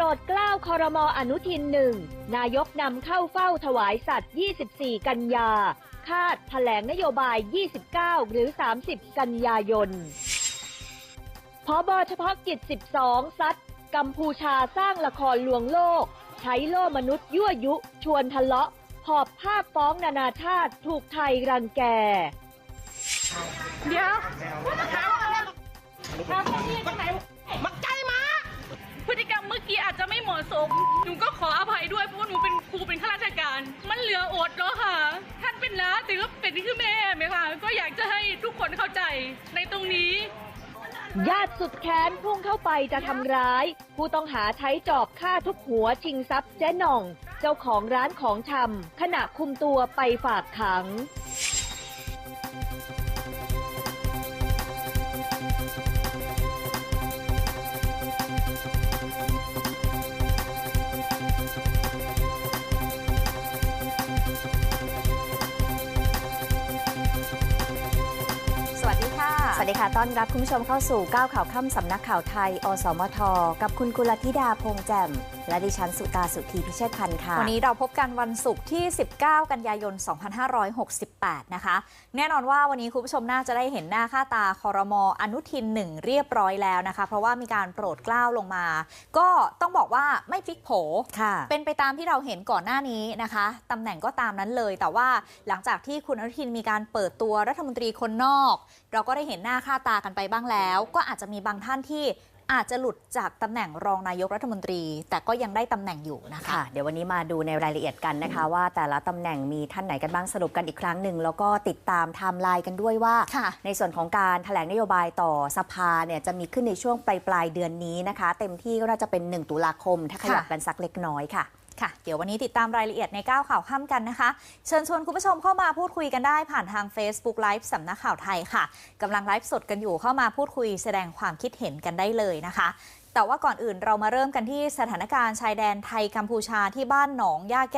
รดเกล้าคอรมออนุทินหนึ่งนายกนำเข้าเฝ้าถวายสัตว์ 24 กันยา คาดแถลงนโยบาย 29 หรือ 30 กันยายนพบเฉพาะกิจ 12 ซัดกัมพูชาสร้างละครลวงโลก ใช้โล่มนุษย์ยั่วยุ ชวนทะเลาะ หอบภาพฟ้องนานาชาติถูกไทยรังแก เดี๋ยว กี้อาจจะไม่เหมาะสม หนูก็ขออภัยด้วยเพราะว่าหนูเป็นครูเป็นข้าราชการ มันเหลืออดแล้วค่ะ ท่านเป็นน้าแต่ก็เป็นที่คือแม่ไหมคะ ก็อยากจะให้ทุกคนเข้าใจในตรงนี้ ญาติสุดแค้นพุ่งเข้าไปจะทำร้าย ผู้ต้องหาใช้จอบฆ่าทุบหัวชิงทรัพย์เจ๊หน่อง เจ้าของร้านของชำขณะคุมตัวไปฝากขัง สวัสดีค่ะ ต้อนรับคุณผู้ชมเข้าสู่ก้าวข่าวค่ำสำนักข่าวไทย อสมท กับคุณกุลธิดาพงแจ่ม และดิฉันสุตาสุธีพิเชษพันธ์ค่ะ วันนี้เราพบกันวันศุกร์ที่ 19 กันยายน 2568 นะคะ แน่นอนว่าวันนี้คุณผู้ชมน่าจะได้เห็นหน้าค่าตาคอรมออนุทินหนึ่งเรียบร้อยแล้วนะคะ เพราะว่ามีการโปรดเกล้าลงมา ก็ต้องบอกว่าไม่พลิกโผค่ะเป็นไปตามที่เราเห็นก่อนหน้านี้นะคะตำแหน่งก็ตามนั้นเลย แต่ว่าหลังจากที่คุณอนุทินมีการเปิดตัวรัฐมนตรีคนนอก เราก็ได้เห็นหน้าค่าตากันไปบ้างแล้ว ก็อาจจะมีบางท่านที่ อาจจะหลุดจากตำแหน่งรองนายกรัฐมนตรี แต่ก็ยังได้ตำแหน่งอยู่นะคะค่ะเดี๋ยววันนี้มาดูในรายละเอียดกันนะคะ ว่าแต่ละตำแหน่งมีท่านไหนกันบ้างสรุปกันอีกครั้งหนึ่งแล้วก็ติดตามไทม์ไลน์กันด้วยว่าค่ะในส่วนของการแถลงนโยบายต่อสภาเนี่ยจะมีขึ้นในช่วงปลายปลายๆเดือนนี้นะคะ เต็มที่ก็น่าจะเป็น 1 ตุลาคม ถ้าขยับค่ะกันสักเล็กน้อยค่ะ ค่ะ เดี๋ยววันนี้ติดตามรายละเอียดในก้าวข่าวค่ำกันนะคะ เชิญชวนคุณผู้ชมเข้ามาพูดคุยกันได้ผ่านทาง Facebook Live สำนักข่าวไทยค่ะกำลังไลฟ์สดกันอยู่เข้ามาพูดคุยแสดงความคิดเห็นกันได้เลยนะคะ แต่ว่าก่อนอื่นเรามาเริ่มกันที่สถานการณ์ชายแดนไทยกัมพูชาที่บ้านหนองย่าแก้